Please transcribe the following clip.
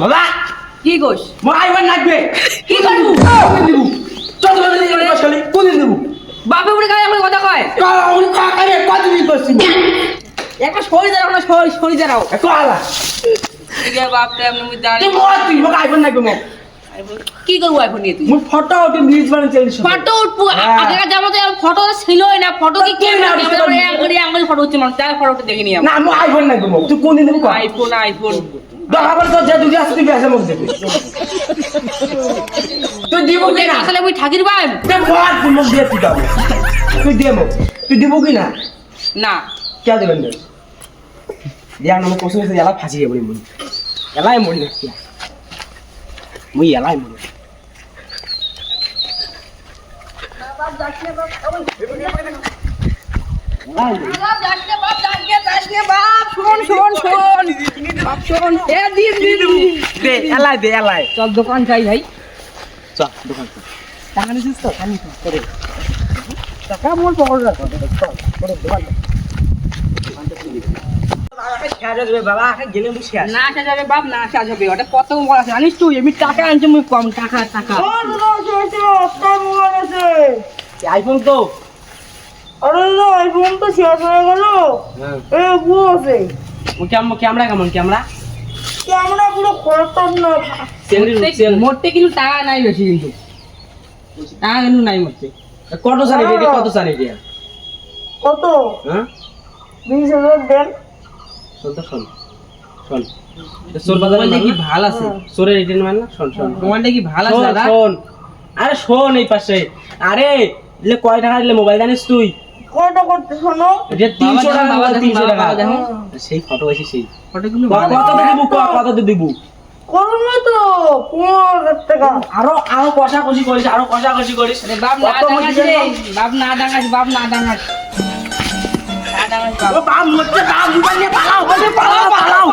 বাবা! কি কইস? মো আইবার লাগবে কি করব? দিব? চল চল চল চল কোন দিব? বাপে উড়ে গায় আমার কথা কয়? উনি কা করে কত দিন করছি একটা সরি দাঁড়াও না সরি সরি দাঁড়াও। কালা বাপ তে আমি মুই জানি তুই মো তুই মো আইবার লাগবে মো। কি করব এখন নিয়ে তুই? ফটো ওটি নিউজ বানাই চলিস ফটো উঠবো। হ্যাঁ। আগেকার জামাতে ফটো ছিলই না। ফটো কি কে না উঠতে ফটো উঠছে মানুষ। তার দেখে নিয়ে না মো আইবার লাগবে মো তুই কোন দিন দিব আইফোন আইফোন দেখাবার তো যে দুই আসতে তুই বেসে মুখ দেবে তুই দিব কি না? আসলে মুই ঠাকির ভাই তুই মার তুই মুখ দিয়ে তুই দাও তুই দে তুই দিব কি না? না। কে দেবেন দে দিয়া না মো কোসে এলা ফাঁসি যাব এলাই মরি না মুই এলাই এলাই চল দোকান চাই ভাই। চল দোকান টাকা নিছিস তো? টাকা নিছিস। করে বাবা গেলে না বাপ না ওটা কত আছে জানিস তুই? এমনি টাকা আনছে মুই কম টাকা টাকা। আইফোন তো। আরে না আইফোন তো শেষ হয়ে গেল। এ গো আছে। ক্যামেরা কেমন ক্যামেরা? ক্যামেরা পুরো খরচ না মোটে কিন্তু টাকা নাই বেশি কিন্তু। টাকা কিন্তু নাই মোটে। কত সারি কত সারি কত? হ্যাঁ? বিশ হাজার দেন শোন তো শোন শোন সোর বাজার কি ভালো আছে? সোরের রিটার্ন মান না? শোন শোন মোবাইলটা কি ভালো আছে দাদা? শোন। আরে শোন এই পাশে। আরে কয় টাকা দিলে মোবাইল জানিস তুই? কয়টা করতে শোনো? এটা তিনশো বাবা টাকা বাবা তিনশো দেখুন, টাকা। সেই ফটো আছে সেই। ওটা কিন্তু কত দিব কত দিব? করবে তো পনেরো টাকা। আরও আরও কষাকষি করিস আরও কষাকষি করিস। বাপ না ডাঙাস। বাপ না ডাঙাস বাপ না ডাঙাস না ডাঙাস বাপ ও বাপ মরছে বাপ মোবাইল নিয়ে পালাও বলে পালাও পালাও